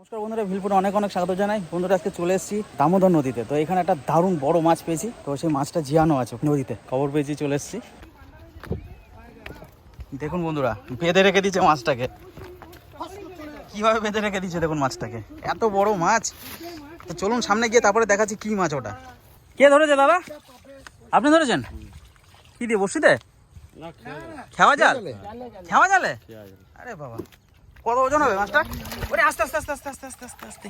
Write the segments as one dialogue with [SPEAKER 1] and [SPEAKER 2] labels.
[SPEAKER 1] নমস্কার বন্ধুরা ভিলপুরে অনেক অনেক স্বাগত জানাই। বন্ধুরা আজকে চলে এসেছি দামোদর নদীতে। তো এখানে একটা দারুণ বড় মাছ পেয়েছি। তো সেই মাছটা জিয়ানো আছে নদীতে। খবর পেয়েছি চলে এসেছি। দেখুন বন্ধুরা বেঁধে রেখে দিচ্ছে মাছটাকে। কীভাবে বেঁধে রেখে দিচ্ছে দেখুন মাছটাকে। এত বড় মাছ। তো চলুন সামনে গিয়ে তারপরে দেখাচ্ছি কি মাছ ওটা। কে ধরেছে দাদা আপনি ধরেছেন? কি দিয়ে বসিতে খেওয়া জাল। খেওয়া জালে। আরে বাবা। কত ওজন হবে মাছটা ওরে আস্তে আস্তে আস্তে আস্তে আস্তে আস্তে আস্তে। আস্তে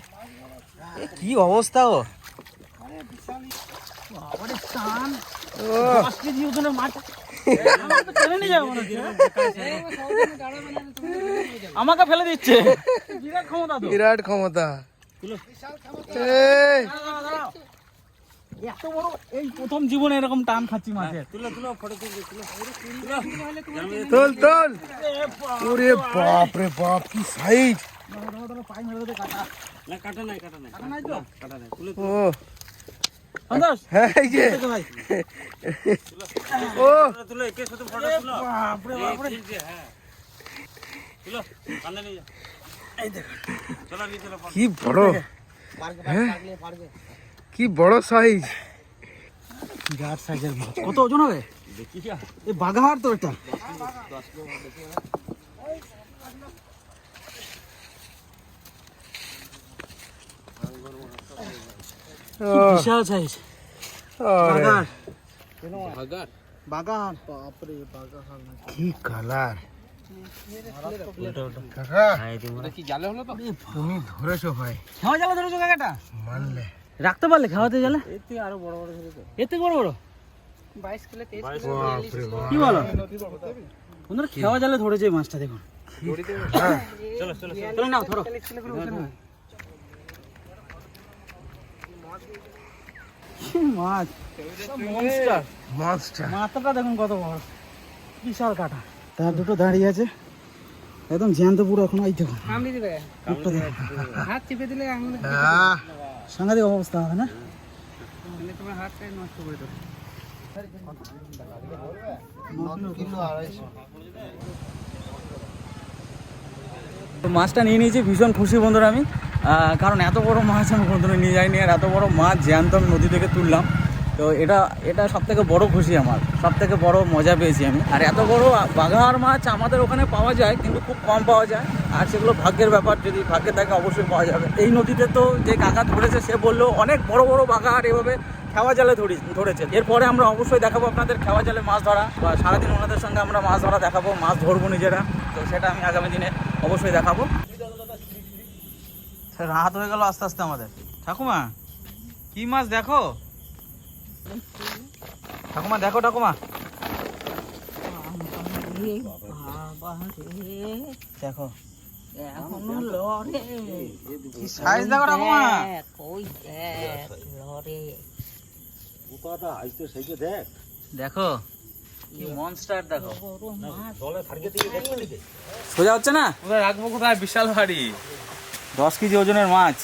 [SPEAKER 1] কি অবস্থা ও। আমাকে ফেলে দিচ্ছে। বিরাট ক্ষমতা
[SPEAKER 2] বিরাট ক্ষমতা।
[SPEAKER 1] এত বড় এই প্রথম জীবনে এরকম টান খাচ্ছি মাছের
[SPEAKER 2] তুলো তুলো ফটো তুলো তোল। ওরে বাপ রে বাপ কি সাইজ? হ্যাঁ, কি বড়। কি বড় সাইজ
[SPEAKER 1] বিরাট সাইজের মাছ। কত ওজন হবে? এই বাঘাহার তো এটা। বিশাল সাইজ বাপরে
[SPEAKER 2] কি কালার কাকা। তুমি ধরেছো ভাই।
[SPEAKER 1] জালে ধরেছো কাকাটা।
[SPEAKER 2] মানলে
[SPEAKER 1] রাখতে পারলে খাওয়াতে গেলে আরও বড় বড় কি বলো? বন্ধুরা খেওয়া জালে ধরেছে মাছটা দেখুন। চলো নাও ধরো। মাছ? মনস্টার
[SPEAKER 2] মাছটা
[SPEAKER 1] মাথাটা দেখুন কত বড়। বিশাল কাটা। তার দুটো দাঁড়িয়ে আছে। একদম জ্যান্ত পুরো এখন। দেখুন।
[SPEAKER 3] হাত চিপে দিলে আঙুলে
[SPEAKER 1] সাংঘাতিক অবস্থা হবে না? মাছটা নিয়ে নিয়েছি, ভীষণ খুশি বন্ধুরা আমি। কারণ এত বড় মাছ আমি বন্ধুরা নিয়ে যাইনি আর এত বড় মাছ জ্যান্ত আমি নদী থেকে তুললাম। তো এটা এটা সব থেকে বড় খুশি আমার সব থেকে বড় মজা পেয়েছি আমি। আর এত বড় বাঘার মাছ আমাদের ওখানে পাওয়া যায়, কিন্তু খুব কম পাওয়া যায়। আর সেগুলো ভাগ্যের ব্যাপার, যদি ভাগ্যে থাকে অবশ্যই পাওয়া যাবে। এই নদীতে তো যে কাকা ধরেছে, সে বলল, অনেক বড় বড় বাঘার এভাবে খেওয়া জালে ধরি, ধরেছে। এরপরে আমরা অবশ্যই দেখাবো আপনাদের খেওয়া জালে মাছ ধরা, বা সারাদিন ওনাদের সঙ্গে আমরা মাছ ধরা দেখাবো, মাছ ধরবো নিজেরা। তো সেটা আমি আগামী দিনে অবশ্যই দেখাবো। রাত হয়ে গেল আস্তে আস্তে আমাদের। ঠাকুমা, কি মাছ দেখো? ঠাকুমা দেখো ঠাকুমা। দেখো।
[SPEAKER 3] এখনও লড়ে।
[SPEAKER 1] কি সাইজ দেখো ঠাকুমা?
[SPEAKER 3] দেখ, দেখ
[SPEAKER 1] কি মনস্টার দেখো।
[SPEAKER 3] বড় মাছ।
[SPEAKER 1] সোজা হচ্ছে না?
[SPEAKER 4] রাখব কোথায়? বিশাল ভারী
[SPEAKER 1] দশ কেজি ওজনের মাছ।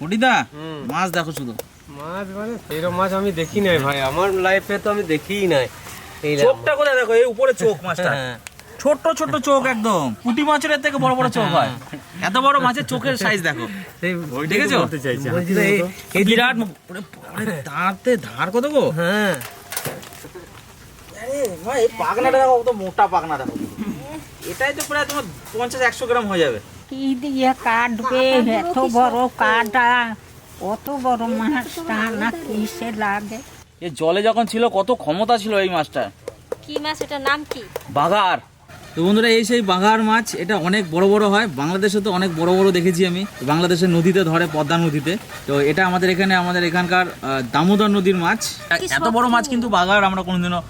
[SPEAKER 1] মুটিদা মাছ দেখো শুধু।
[SPEAKER 4] মাছ মানে এরকম মাছ আমি দেখি নাই ভাই। আমার লাইফে তো আমি দেখিই নাই। এই
[SPEAKER 1] চোখটা কোথায় দেখো? এই উপরে চোখ মাছটা।
[SPEAKER 4] হ্যাঁ।
[SPEAKER 1] ছোট্ট ছোট্ট চোখ একদম। পুঁটি মাছের থেকে বড় বড় চোখ হয়। এত বড় মাছের চোখের সাইজ দেখো। দেখেছ? এই- বিরাট। দাঁতে ধার কত গো?
[SPEAKER 4] হ্যাঁ।
[SPEAKER 1] পাখনাটা দেখো কত মোটা পাখনা দেখো। এটাই তো প্রায় তোমার পঞ্চাশ একশো গ্রাম হয়ে যাবে।
[SPEAKER 3] কি দিয়ে কাটবে এত বড় কাটা কত বড় মাছটা না কিসে লাগে?
[SPEAKER 1] এ জলে যখন ছিল কত ক্ষমতা ছিল এই মাছটা
[SPEAKER 5] কি মাছ এটার নাম কি?
[SPEAKER 1] বাঘার। তো বন্ধুরা এই সেই বাঘার মাছ এটা অনেক বড় বড় হয়। বাংলাদেশে তো অনেক বড় বড় দেখেছি আমি। বাংলাদেশের নদীতে ধরে পদ্মা নদীতে। তো এটা আমাদের এখানে আমাদের এখানকার আহ, দামোদর নদীর মাছ। এত বড় মাছ কিন্তু বাঘার আমরা কোনোদিনও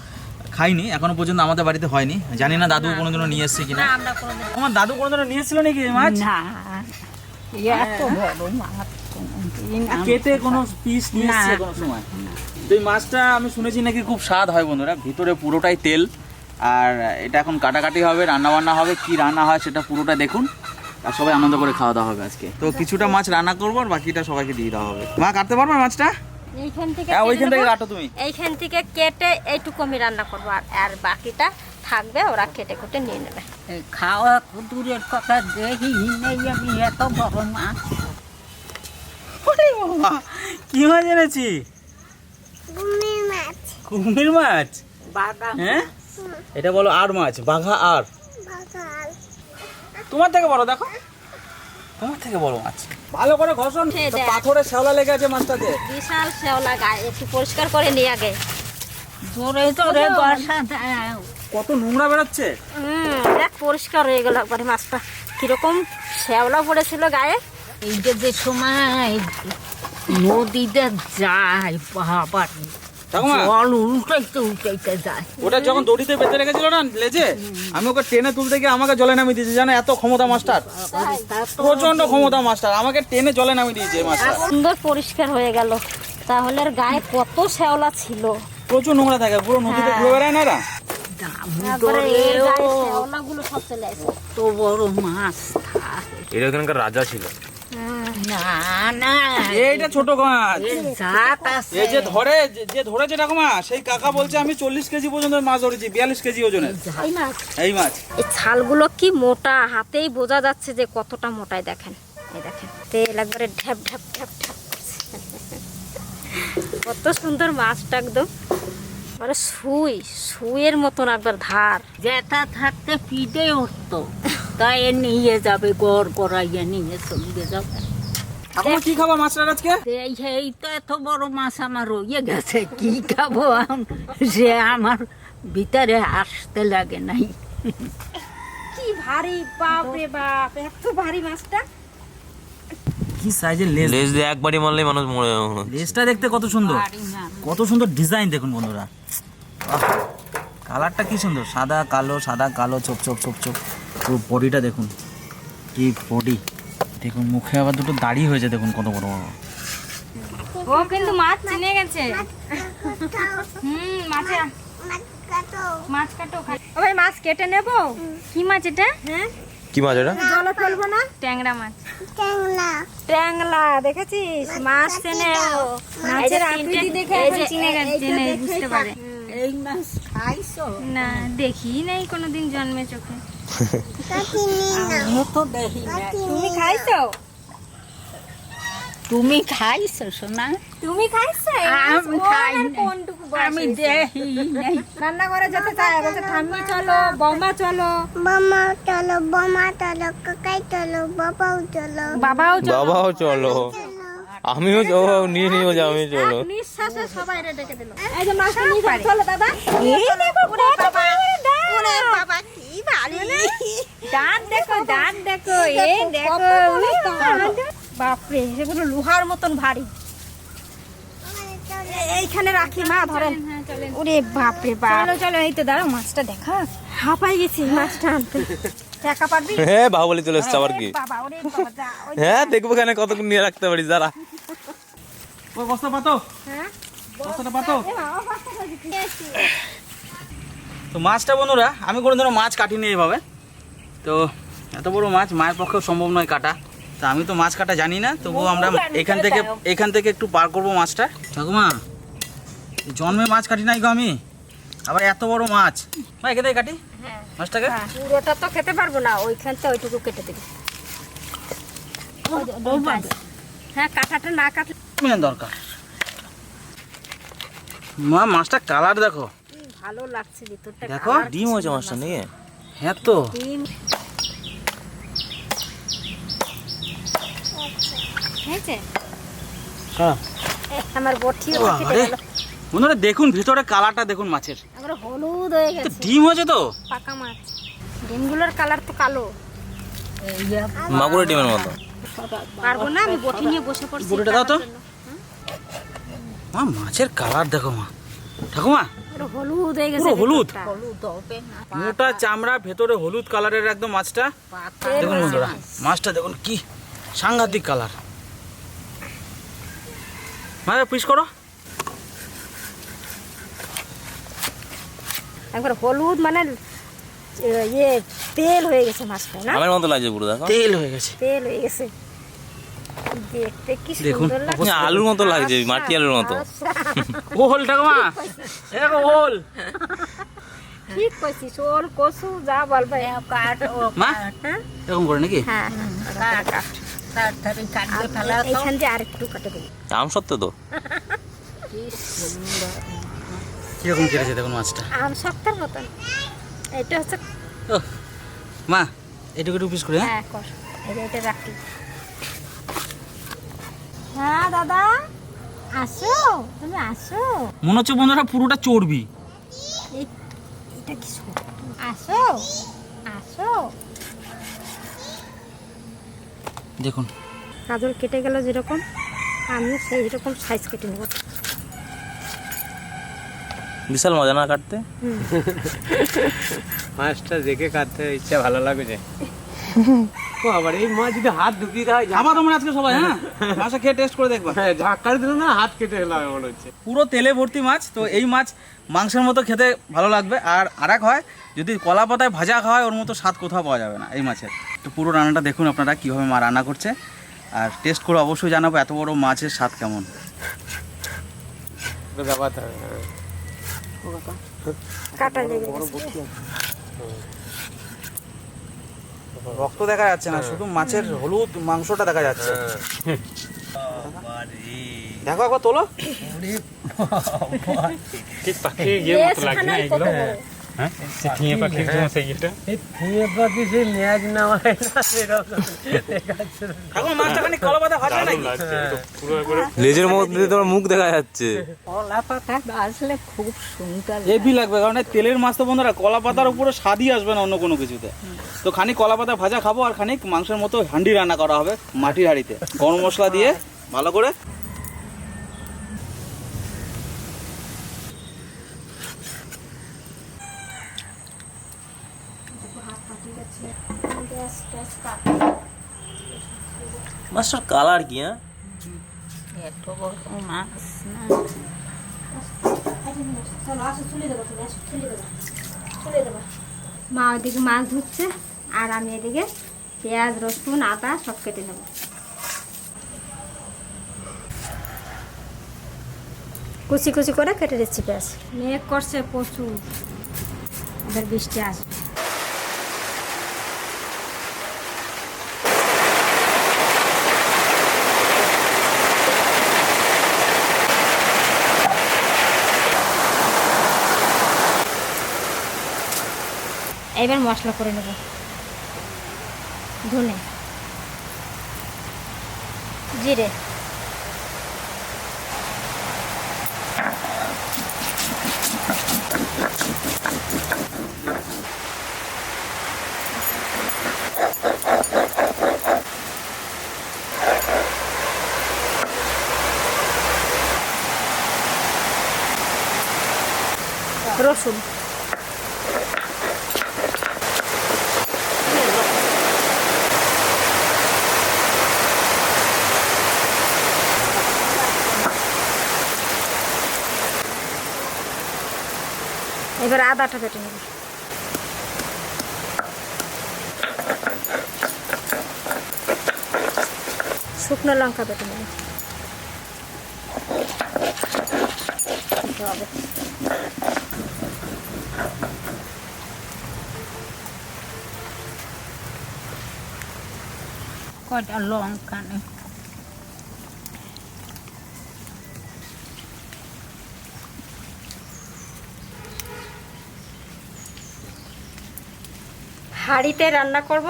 [SPEAKER 1] খাইনি এখনও পর্যন্ত আমাদের বাড়িতে হয়নি। জানি না দাদু কোনোদিনও নিয়ে এসছে কিনা।
[SPEAKER 5] না আমার
[SPEAKER 1] দাদু কোনোদিনও নিয়ে এসেছিল নাকি মাছ?
[SPEAKER 3] না। এত বড় মাছ কোনোদিন
[SPEAKER 1] কেটে কোনো পিস নিয়ে
[SPEAKER 3] না।
[SPEAKER 1] এসছে কোনো সময়? তো এই মাছটা আমি শুনেছি নাকি খুব স্বাদ হয় বন্ধুরা। ভিতরে পুরোটাই তেল। আর এটা এখন কাটাকাটি হবে রান্না বান্না হবে কি রান্না হয় সেটা পুরোটা দেখুন। আর সবাই আনন্দ করে খাওয়া দাওয়া হবে আজকে। তো কিছুটা মাছ রান্না করব আর বাকিটা সবাইকে দিয়ে দেওয়া হবে। মা কাটতে পারবে মাছটা?
[SPEAKER 5] এইখান থেকে
[SPEAKER 1] হ্যাঁ
[SPEAKER 5] কেটে
[SPEAKER 1] ওইখান থেকে কাটো তুমি।
[SPEAKER 5] এইখান থেকে কেটে এইটুকু আমি রান্না করব। আর আর বাকিটা থাকবে ওরা কেটে কুটে নিয়ে নেবে।
[SPEAKER 3] খাওয়া তো দূরের কথা দেখি আমি এত বড় মাছ
[SPEAKER 1] ওরে বাবা কি মাছ এনেছি? কুমির মাছ। হ্যাঁ? এটা বলো আর মাছ বাঘা আর। তোমার থেকে বড় দেখো। তোমার থেকে বড় মাছ? ভালো করে ঘষণ। পাথরে শ্যাওলা লেগে আছে মাছটাতে।
[SPEAKER 5] বিশাল শেওলা গায়ে একটু পরিষ্কার করে নিয়ে আগে।
[SPEAKER 3] জোরে জোরে
[SPEAKER 1] কত নোংরা বেরোচ্ছে।
[SPEAKER 5] দেখ পরিষ্কার হয়ে গেল একবারে মাছটা। কীরকম শেওলা পড়েছিল গায়ে।
[SPEAKER 3] এই যে যে সময় নদীতে যায় বাবা
[SPEAKER 1] ঠাকুমা।
[SPEAKER 3] জল উল্টাইতে উল্টাইতে যায়।
[SPEAKER 1] ওটা যখন দড়িতে বেঁধে রেখেছিল না লেজে আমি ওকে টেনে তুলতে গিয়ে আমাকে জলে নামিয়ে দিয়েছে। জানো এত ক্ষমতা মাস্টার। প্রচণ্ড ক্ষমতা মাস্টার। আমাকে টেনে জলে নামিয়ে দিয়েছে মাছটা
[SPEAKER 5] সুন্দর পরিষ্কার হয়ে গেল। তাহলে আর গায়ে কত শেওলা ছিল?
[SPEAKER 1] প্রচুর নোংরা থাকে পুরো নদীতে ঘুরে বেড়ায় না এরা
[SPEAKER 5] একবারে এর
[SPEAKER 3] দামোদরেও
[SPEAKER 5] গায়ে শেওলাগুলো সব চলে আসে।
[SPEAKER 3] কত বড় মাছ। থাকে
[SPEAKER 4] এখানকার রাজা ছিল।
[SPEAKER 3] না না
[SPEAKER 1] এইটা ছোট মাছ। এই যে ধরে যে- যে ধরেছে ঠাকুমা সেই কাকা বলছে আমি চল্লিশ কেজি পর্যন্ত মাছ ধরেছি বিয়াল্লিশ কেজি ওজনের।
[SPEAKER 5] এই মাছ।
[SPEAKER 1] এই
[SPEAKER 5] ছালগুলো কি মোটা? হাতেই বোঝা যাচ্ছে যে কতটা মোটাই দেখেন। এই দেখেন তেল একবারে ঢ্যাপ ঢ্যাপ ঢ্যাপ ঢ্যাপ কত সুন্দর মাছটা একদম। মানে সুই সুইয়ের মতন একবার ধার।
[SPEAKER 3] যেটা থাকতে পিঠে উঠতো তাই এ নিয়ে যাবে গড় করাইয়ে নিয়ে চলে যাবে।
[SPEAKER 1] ঠাকুমা কি খাবা মাছটার আজকে?
[SPEAKER 3] এই তো এত বড় মাছ আমার রয়ে গেছে কি খাব সে আমার ভিতরে আসতে লাগে নাই।
[SPEAKER 5] কি ভারী বাপ রে বাপ এত ভারী মাছটা।
[SPEAKER 1] কি সাইজের লেজ
[SPEAKER 6] লেজ দিয়ে একবারই মারলেই মানুষ মরে
[SPEAKER 1] লেজটা দেখতে কত সুন্দর। কত সুন্দর ডিজাইন দেখুন বন্ধুরা। কালারটা কি সুন্দর? সাদা কালো সাদা কালো চোপ চোপ চোপ চোপ পুরো বডিটা দেখুন। কি বডি দেখুন মুখে আবার দুটো দাড়ি হয়েছে দেখুন কত বড় বড়।
[SPEAKER 5] ও কিন্তু মাছ চিনে গেছে। হুম মাছে মাছ কাটো। ও ভাই মাছ কেটে নেব? কি মাছ এটা? হ্যাঁ?
[SPEAKER 6] কি মাছ এটা?
[SPEAKER 5] জলে ফেলব না? ট্যাংরা মাছ। ট্যাংলা। ট্যাংলা দেখেছিস? মাছ চেনে মাছের আকৃতি দেখে এখন চিনে চিনে বুঝতে পারে।
[SPEAKER 3] এই মাছ খাইছো?
[SPEAKER 5] না দেখি নাই কোনোদিন জন্মে চোখে। তুমি খাইছো?
[SPEAKER 3] তুমি খাইছো সোনা?
[SPEAKER 5] তুমি খাইছো
[SPEAKER 3] আমি দেখি নাই।
[SPEAKER 5] রান্না করে যেতে চায় বলছে ঠাম্মি চলো বৌমা চলো।
[SPEAKER 7] বোমা চলো বোমা চলো কাকাই চলো বাবাও চলো।
[SPEAKER 5] বাবাও চলো।
[SPEAKER 6] বাবাও চলো। আমিও চলো নিয়ে নিয়ে যাব আমি চলো।
[SPEAKER 5] নিঃশ্বাসে সবাই রে ডেকে দিল। এই যে নিয়ে যাও, চলো দাদা এই দেখো
[SPEAKER 7] ওরে বাবা কি ভালো
[SPEAKER 5] দাঁত দেখো দাঁত দেখো এই দেখো বাপরে এগুলো লোহার মতন ভারী এইখানে রাখি মা ধরেন। ওরে বাপরে বাপ। চলো চলো এই তো দাঁড়াও মাছটা দেখা। হাঁপাই গেছি মাছটা আনতে। একা পারবি?
[SPEAKER 6] হ্যাঁ বাহুবলি চলে এসছে আবার কি? হ্যাঁ দেখব কেন কতক্ষণ নিয়ে রাখতে পারি যারা
[SPEAKER 1] ওই বস্তা পাতো?
[SPEAKER 5] হ্যাঁ?
[SPEAKER 1] বস্তাটা পাতো। তো মাছটা বন্ধুরা আমি কোনো ধরো মাছ কাটিনি এইভাবে। তো এত বড় মাছ মায়ের পক্ষেও সম্ভব নয় কাটা। তা আমি তো মাছ কাটা জানি না তবুও আমরা এখান থেকে এখান থেকে একটু পার করব মাছটা। ঠাকুমা জন্মে মাছ কাটি নাই গো আমি। আবার এত বড় মাছ। এখান থেকে কাটি? মাছটাকে?
[SPEAKER 5] হ্যাঁ, পুরোটা তো খেতে পারব না ওইখানটা ওইটুকু কেটে দিবি। হ্যাঁ কাঁটাটা না কাটলে
[SPEAKER 1] দরকার। মা মাছটা কালার দেখো।
[SPEAKER 5] ভালো লাগছে ভিতরটা।
[SPEAKER 1] দেখো।
[SPEAKER 6] ডিম হয়েছে মাছটা নিয়ে
[SPEAKER 1] হ্যাঁ তো
[SPEAKER 5] হয়েছে?
[SPEAKER 1] হ্যাঁ।
[SPEAKER 5] আমার কেটে গেল।
[SPEAKER 1] বন্ধুরা দেখুন ভিতরে কালারটা দেখুন মাছের।
[SPEAKER 5] হলুদ হয়ে গেছে।
[SPEAKER 1] ডিম হয়েছে তো?
[SPEAKER 5] পাকা মাছ। ডিমগুলোর কালার তো কালো।
[SPEAKER 6] মাগুরের ডিমের মতো।
[SPEAKER 5] পারব না আমি বটি নিয়ে বসে পড়ছি
[SPEAKER 1] বটিটা দাও তো। মা মাছের কালার দেখো মা। ঠাকুমা
[SPEAKER 5] হলুদ হয়ে গেছে
[SPEAKER 1] হলুদ?
[SPEAKER 5] ভিতরটা।
[SPEAKER 3] হলুদ হবে না
[SPEAKER 1] মোটা চামড়া ভেতরে হলুদ কালারের একদম মাছটা। দেখুন বন্ধুরা মাছটা দেখুন কি সাংঘাতিক কালার। মা পিস করো।
[SPEAKER 5] একবার হলুদ মানে ইয়ে তেল হয়ে গেছে মাছটা না
[SPEAKER 6] আমের মতো লাগছে পুরো দেখো
[SPEAKER 1] তেল হয়ে গেছে
[SPEAKER 5] তেল হয়ে গেছে দেখতে কি সুন্দর লাগছে
[SPEAKER 6] আলুর মতো লাগছে মাটি আলুর মতো
[SPEAKER 5] আচ্ছা।
[SPEAKER 1] ওল ঠাকুমা দেখো ওল
[SPEAKER 5] ঠিক কইছিস ওল কসু যা বলবে
[SPEAKER 3] কাঠ ও
[SPEAKER 1] মা
[SPEAKER 5] হ্যাঁ
[SPEAKER 1] এরকম করে নাকি
[SPEAKER 5] হ্যাঁ
[SPEAKER 3] কাঠ তাড়াতাড়ি কাটবে ফেলা
[SPEAKER 5] এইখান দিয়ে আরেকটু কাটে
[SPEAKER 6] আম সত্য তো
[SPEAKER 3] কি সুন্দর
[SPEAKER 1] কীরকম কেটেছে দেখুন মাছটা?
[SPEAKER 5] আম সপ্তাহের মতন। এটা হচ্ছে
[SPEAKER 1] ও মা এটুকু একটু পিস করে হ্যাঁ?
[SPEAKER 5] হ্যাঁ কর। এই এটা রাখি। হ্যাঁ দাদা আসো তুমি আসো।
[SPEAKER 1] মনে হচ্ছে বন্ধুরা পুরোটা চর্বি।
[SPEAKER 5] এটা কি আসো আসো।
[SPEAKER 1] দেখুন।
[SPEAKER 5] কাজল কেটে গেল যেরকম আমিও সেই রকম সাইজ কেটে নেব।
[SPEAKER 6] বিশাল মজা না কাটতে?
[SPEAKER 4] মাছটা দেখে কাটতে ইচ্ছা ভালো লাগছে। আবার এই মাছ যদি হাত ঢুকিয়ে দেয়
[SPEAKER 1] আবার তোমরা আজকে সবাই হ্যাঁ? মাছটা খেয়ে টেস্ট করে দেখবা।
[SPEAKER 4] হ্যাঁ ঝাঁকার দিল না হাত কেটে এলাম মনে হচ্ছে।
[SPEAKER 1] পুরো তেলে ভর্তি মাছ তো এই মাছ মাংসের মতো খেতে ভালো লাগবে। আর আরেক হয় যদি কলা পাতায় ভাজা খাওয়া হয় ওর মতো স্বাদ কোথাও পাওয়া যাবে না এই মাছের। তো পুরো রান্নাটা দেখুন আপনারা কীভাবে মা রান্না করছে। আর টেস্ট করে অবশ্যই জানাব এত বড় মাছের স্বাদ কেমন।
[SPEAKER 4] দাবাতে হবে হ্যাঁ।
[SPEAKER 5] কাটা লেগে
[SPEAKER 1] রক্ত দেখা যাচ্ছে না শুধু মাছের হলুদ মাংসটা দেখা যাচ্ছে। দেখো একবার তোলো।
[SPEAKER 5] মতো লাগে না বড়।
[SPEAKER 4] ফিঙে পাখি ম্যাচ হয় না
[SPEAKER 1] এখন মাছটা খানি কলা ভাজা নাকি?
[SPEAKER 6] লেজের মধ্যে তোমার মুখ দেখা যাচ্ছে।
[SPEAKER 3] কলা পাতা আসলে খুব সুন্দর
[SPEAKER 1] হেভি লাগবে কারণ তেলের মাছ তো বন্ধুরা কলা পাতার উপরে স্বাদই আসবে না অন্য কোনো কিছুতে। তো খানি কলা পাতা ভাজা খাব আর খানিক মাংসের মতো হান্ডি রান্না করা হবে মাটির হাঁড়িতে। গরম মশলা দিয়ে ভালো করে
[SPEAKER 6] মাছটার কালার কি হ্যাঁ?
[SPEAKER 3] এত বড় মাছ না।
[SPEAKER 5] মা ওইদিকে মাছ ধুচ্ছে আর আমি এদিকে পেঁয়াজ রসুন আদা সব কেটে নেব। কুচি কুচি করে কেটে দিচ্ছি পেঁয়াজ। মেঘ করছে প্রচুর। এবার বৃষ্টি আসবে। এবার মশলা করে নেব। ধনে জিরে রসুন এবার আদাটা বেটে নেব শুকনো লঙ্কা বেটে নেব হবে।
[SPEAKER 3] কয়টা লঙ্কা নেই
[SPEAKER 5] হাঁড়িতে রান্না করব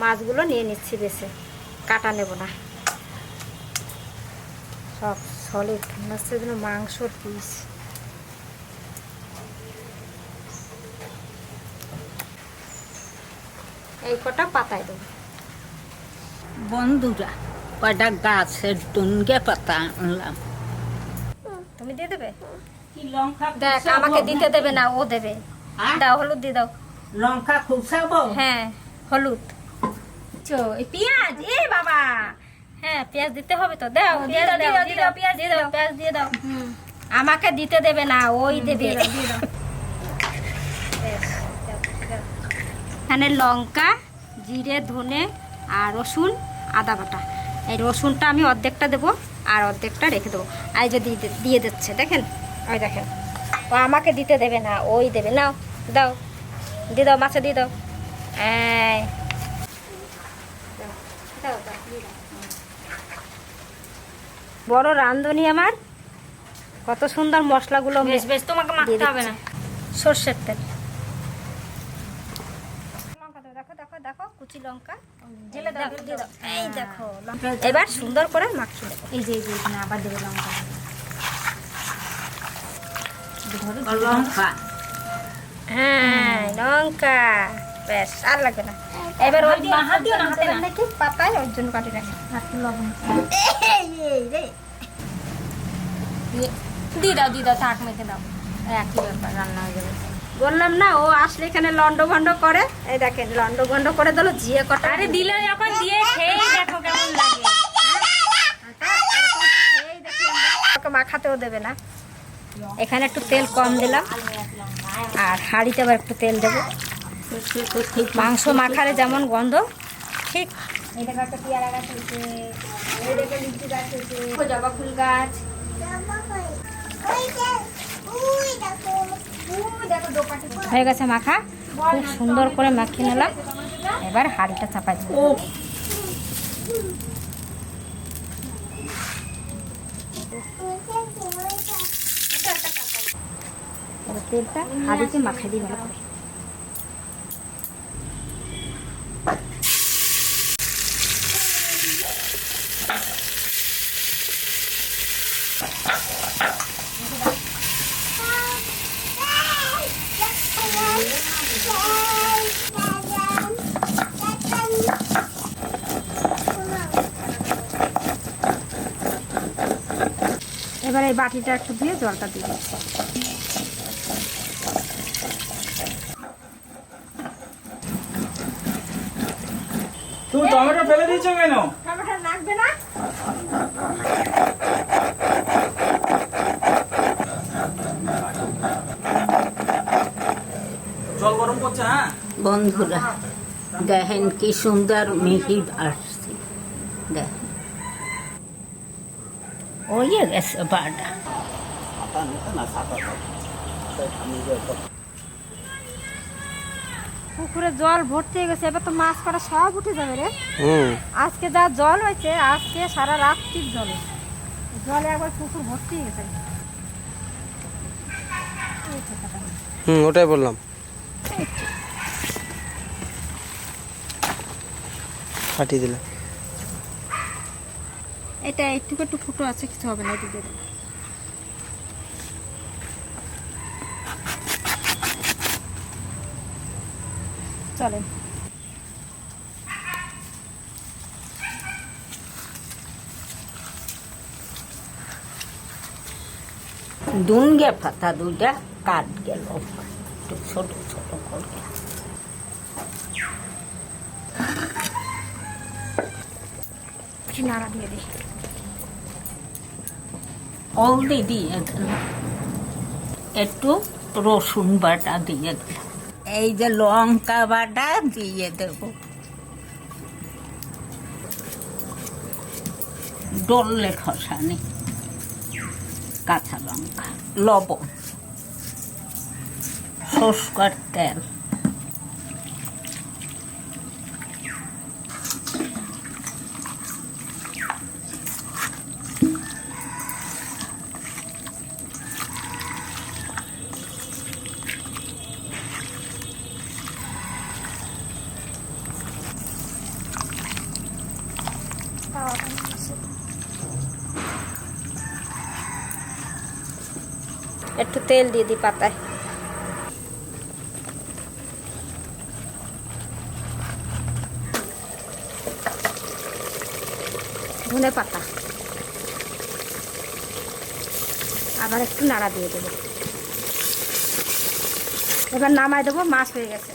[SPEAKER 5] মাছগুলো নিয়ে নিচ্ছি বেছে কাটা নেব না। সব সলিড মাছের জন্য মাংসর পিস এই কটা পাতায় দেবো।
[SPEAKER 3] বন্ধুরা কয়টা গাছের ডুনগে পাতা আনলাম।
[SPEAKER 5] তুমি দিয়ে দেবে? দেখ আমাকে দিতে দেবে না ও দেবে। দাও হলুদ দিয়ে দাও।
[SPEAKER 3] লঙ্কা খুবসাবো
[SPEAKER 5] হ্যাঁ হলুদ। চো এই পেঁয়াজ এ বাবা। হ্যাঁ পেঁয়াজ দিতে হবে তো দাও দিয়ে দাও দিয়ে দাও পেঁয়াজ দিয়ে দাও পেঁয়াজ দিয়ে দাও। আমাকে দিতে দেবে না ওই দেবে। এখানে লঙ্কা জিরে ধনে আর রসুন আদা বাটা। এই রসুনটা আমি অর্ধেকটা দেবো আর অর্ধেকটা রেখে দেবো। আর যে দিয়ে দিয়ে দিচ্ছে দেখেন? ওই দেখেন। ও আমাকে দিতে দেবে না ওই দেবে। নাও দাও। দিয়ে দাও মাছে দিয়ে দাও দাও। বড় রান্ধনি আমার। কত সুন্দর মশলাগুলো বেশ বেশ তোমাকে মাখতে হবে না। সর্ষের তেল। লঙ্কা দেখো দেখো দেখো কুচি লঙ্কা। এই দেখো এবার সুন্দর করে মাখিয়ে দেবো এই যে এই যে আবার দেবে লঙ্কা।
[SPEAKER 3] লঙ্কা।
[SPEAKER 5] হ্যাঁ লঙ্কা। বেশ আর লাগবে না। এবার ওই নাকি পাতায় ওর জন্য কাটি রাখি। লবণ। দিয়ে দাও দিয়ে দাও থাক মেখে দাও। একই ব্যাপার রান্না হয়ে যাবে। বললাম না ও আসলে এখানে লন্ড ভন্ড করে। এই দেখেন লন্ড ভন্ড করে দিল জিয়ে কটা আরে দিলে। যখন দিয়ে খেয়ে দেখো কেমন লাগে। ওকে মাখাতেও দেবে না। এখানে একটু তেল কম দিলাম। আর হাঁড়িতে আবার একটু তেল দেবো। মাংস মাখালে যেমন গন্ধ, ঠিক। জবা ফুল গাছ। হয়ে গেছে মাখা। খুব সুন্দর করে মাখিয়ে নিলাম। এবার হাঁড়িটা চাপাই তেলটা হাঁড়িতে মাখিয়ে দিই ভালো করে। এবার এই বাটিটা একটু দিয়ে জলটা দিয়ে দিচ্ছি।
[SPEAKER 1] তুমি টমেটো ফেলে দিয়েছ কেন?
[SPEAKER 5] টমেটো লাগবে না?
[SPEAKER 1] জল গরম করছে হ্যাঁ?
[SPEAKER 3] বন্ধুরা দেখেন কি সুন্দর মিহির আসছে। দেখেন। ওই গেছে বাটা
[SPEAKER 5] পুকুরে জল ভর্তি হয়ে গেছে এবার তো মাছ করা সব উঠে যাবে রে। আজকে যা জল হয়েছে আজকে সারা রাত্রির জলে। জলে একবার পুকুর ভর্তি হয়ে গেছে।
[SPEAKER 4] হুম ওটাই বললাম। ফাটিয়ে দিলাম।
[SPEAKER 5] এটা একটু একটু ফুটো আছে কিছু হবে না এটা চলেন।
[SPEAKER 3] দুনগে পাতা দুইটা কাট গেল। একটু ছোট ছোট করে।
[SPEAKER 5] নাড়া দিয়ে দিই।
[SPEAKER 3] দিয়ে দিলাম একটু রসুন বাটা দিয়ে দিলাম। এই যে লঙ্কা বাটা দিয়ে দেব। ডললে খসানি কাঁচা লঙ্কা লবণ সস্কার তেল।
[SPEAKER 5] তেল দিয়ে দিই পাতায়। ধনে পাতা। আবার একটু নাড়া দিয়ে দেবো। এবার নামাই দেবো, মাছ হয়ে গেছে।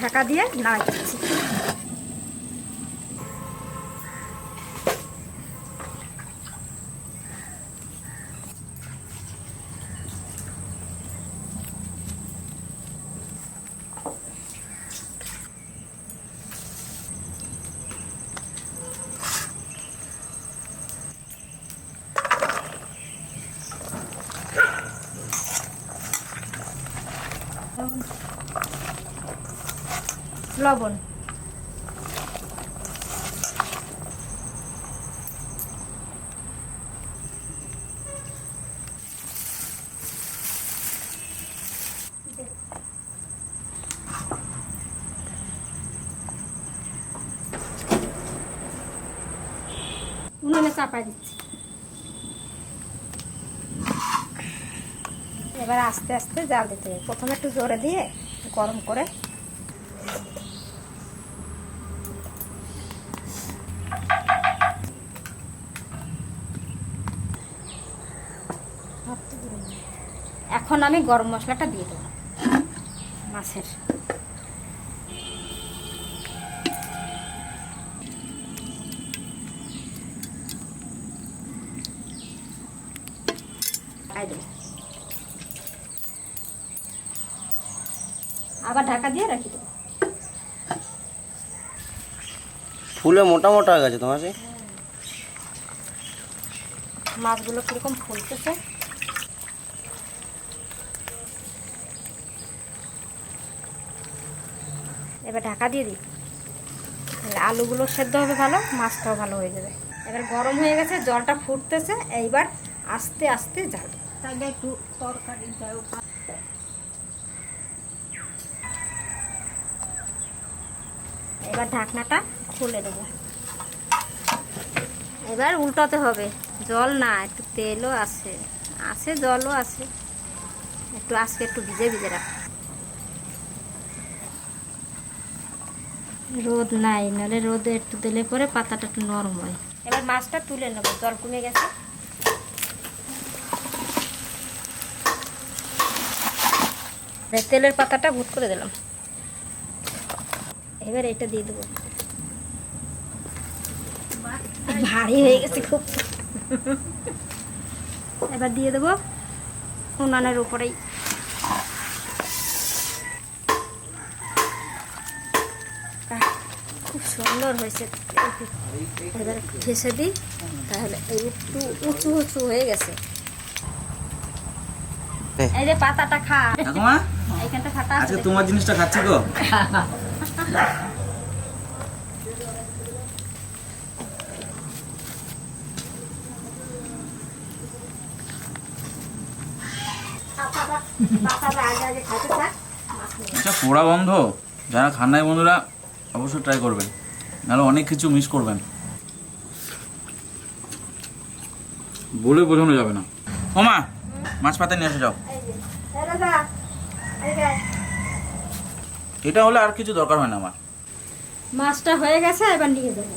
[SPEAKER 5] ঢাকা দিয়ে নামাই দিচ্ছি। চাপা দিচ্ছি। এবার আস্তে আস্তে জাল দিতে হবে। প্রথমে একটু জোরে দিয়ে গরম করে এখন আমি গরম মশলাটা দিয়ে দেবো মাছের। আবার ঢাকা দিয়ে রাখি দেবো
[SPEAKER 4] ফুলে মোটা মোটা হয়ে গেছে তোমার সে
[SPEAKER 5] মাছগুলো কীরকম ফুলতেছে। এবার ঢাকা দিয়ে দিই। তাহলে আলুগুলো সেদ্ধ হবে ভালো মাছটাও ভালো হয়ে যাবে। এবার গরম হয়ে গেছে জলটা ফুটতেছে এইবার আস্তে আস্তে যাবে
[SPEAKER 3] তাহলে একটু তরকারি দাও
[SPEAKER 5] এবার ঢাকনাটা খুলে দেবো। এবার উল্টাতে হবে। জল না, একটু তেলও আছে। আছে, জলও আছে। একটু আজকে একটু ভিজে ভিজে রাখ। রোদ নাই, নাহলে রোদে একটু দিলে পরে পাতাটা একটু নরম হয়। এবার মাছটা তুলে নেব, জল কমে গেছে। তেলের পাতাটা ভুট করে দিলাম। এবার এটা দিয়ে দেবো। ভারী হয়ে গেছে খুব। এবার দিয়ে দেবো উনানের উপরেই। খুব সুন্দর হয়েছে। এবার ঠেসে দিই তাহলে একটু উঁচু উঁচু হয়ে গেছে। এই। যে পাতাটা খা। এখানটা ফাটা
[SPEAKER 1] আজকে
[SPEAKER 5] আছে
[SPEAKER 1] তোমার জিনিসটা খাচ্ছি গো। আচ্ছা পোড়া বন্ধ যারা খান নাই বন্ধুরা, অবশ্যই ট্রাই করবেন। নাহলে অনেক কিছু মিস করবেন। বলে বোঝানো যাবে না। ওমা, মাছ পাতা নিয়ে এসে যাও
[SPEAKER 5] এই যে এই দাদা এই যে
[SPEAKER 1] এটা হলে আর কিছু দরকার হয় না আমার।
[SPEAKER 5] মাছটা হয়ে গেছে এবার নিয়ে যাব।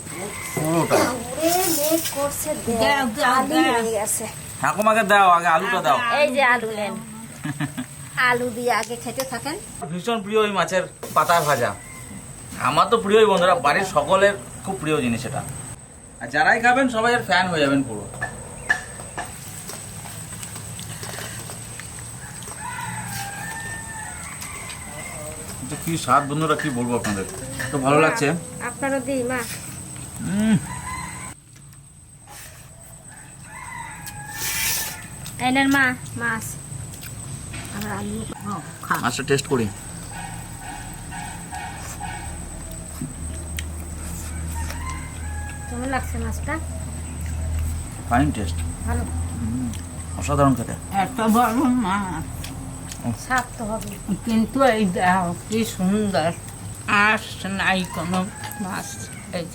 [SPEAKER 1] পুরোটা
[SPEAKER 5] ওরে মেঘ করছে
[SPEAKER 3] দাও, দাও,
[SPEAKER 5] আলু
[SPEAKER 3] দাও।
[SPEAKER 5] হয়ে গেছে।
[SPEAKER 1] ঠাকুমাকে দাও আগে আলুটা দাও।
[SPEAKER 5] এই যে আলু নেন। আলু দিয়ে আগে খেতে থাকেন।
[SPEAKER 1] ভীষণ প্রিয় ওই মাছের পাতা ভাজা। আমার তো প্রিয়ই বন্ধুরা বাড়ির সকলের খুব প্রিয় জিনিস এটা। আর যারাই খাবেন সবাই এর ফ্যান হয়ে যাবেন পুরো। যে কি স্বাদ বন্ধুরা কি বলব আপনাদের? তো ভালো লাগছে?
[SPEAKER 5] আপনারও দিই মা। নেন মা মাছ। আর আলু
[SPEAKER 1] মাছটা টেস্ট করি।
[SPEAKER 5] কেমন লাগছে মাছটা?
[SPEAKER 1] ফাইন টেস্ট
[SPEAKER 5] ভালো।
[SPEAKER 1] অসাধারণ খেতে।
[SPEAKER 3] এত বড় মাছ।
[SPEAKER 5] তো হবে।
[SPEAKER 3] কিন্তু এই দাও কি সুন্দর। আস নাই কোনো মাছ এই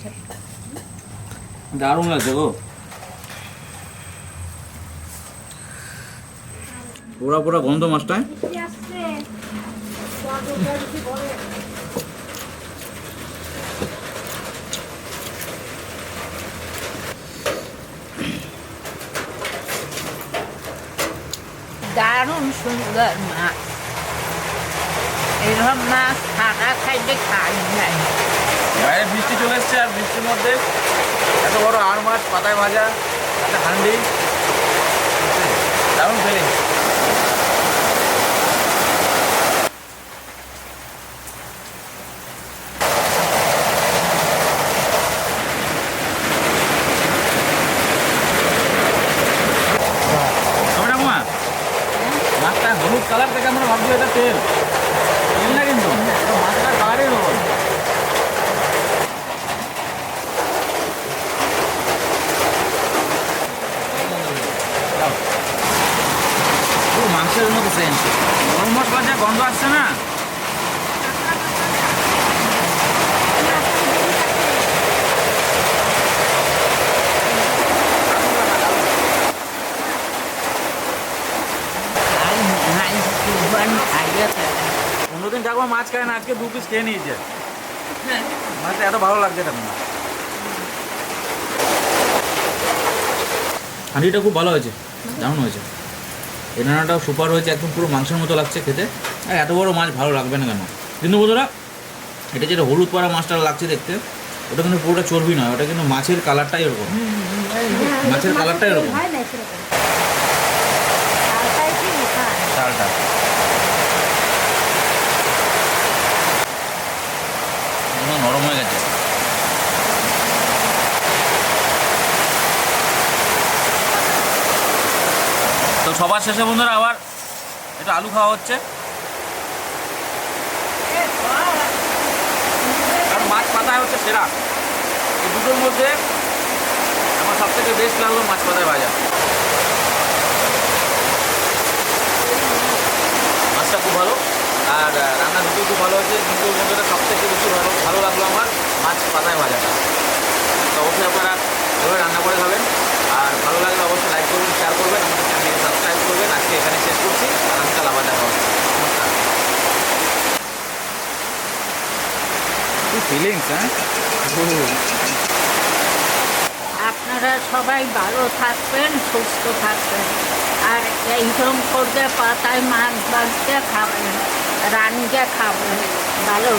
[SPEAKER 1] দারুণ আছে গো। পোড়া পোড়া গন্ধ মাছটায়।
[SPEAKER 3] দারুণ সুন্দর মাছ ছাড়া খাইলে খাই নাই
[SPEAKER 1] বৃষ্টি চলে এসছে আর বৃষ্টির মধ্যে এত বড় আর মাছ পাতায় ভাজা, একটা হান্ডি, দারুণ মাছটা হলুদ কালার থেকে আমরা ভাবছি এটা তেল তেল না কিন্তু এটা মাছটা কালারই হলুদ চ্যালেঞ্জ গরম মশলা যা গন্ধ আসছে না
[SPEAKER 3] আর নাই দুবার খাইয়ে ফেলে
[SPEAKER 1] অন্যদিন ঠাকুমা মাছ খায় না আজকে দু পিস খেয়ে নিয়েছে। মাছটা এত ভালো লাগছে ঠাকুমা হাঁড়িটা খুব ভালো হয়েছে দারুণ হয়েছে। এই রান্নাটাও সুপার হয়েছে একদম পুরো মাংসের মতো লাগছে খেতে। আর এত বড় মাছ ভালো লাগবে না কেন? কিন্তু বন্ধুরা এটা যেটা হলুদ পাড়া মাছটা লাগছে দেখতে ওটা কিন্তু পুরোটা চর্বি নয় ওটা কিন্তু মাছের কালারটাই এরকম। মাছের কালারটাই এরকম
[SPEAKER 5] হয় না সেরকম চালটাই কি হ্যাঁ
[SPEAKER 1] চালটা একদম নরম হয়ে গেছে। তো সবার শেষে বন্ধুরা আবার একটু আলু খাওয়া হচ্ছে। কারণ মাছ পাতায় হচ্ছে সেরা। এই দুটোর মধ্যে আমার সব থেকে বেস্ট লাগল মাছ পাতায় ভাজা। মাছটা খুব ভালো। আর রান্না দুটো খুব ভালো হয়েছে কিন্তু বন্ধুরা সব থেকে বেশি ভালো ভালো লাগল আমার মাছ পাতায় ভাজাটা তো অবশ্যই আপনারা এভাবে রান্না করে খাবেন। আর ভালো লাগলে অবশ্যই লাইক করবেন শেয়ার করবেন আমাদের চ্যানেলকে সাবস্ক্রাইব করবেন। আজকে এখানে শেষ করছি আগামীকাল আবার দেখা হচ্ছে নমস্কার। ফিলিংস হ্যাঁ
[SPEAKER 3] আপনারা সবাই ভালো থাকবেন সুস্থ থাকবেন। আর এইরকম করতে পাতায় মাছ ভাজতে খাবেন। রানকে খাবেন ভালো।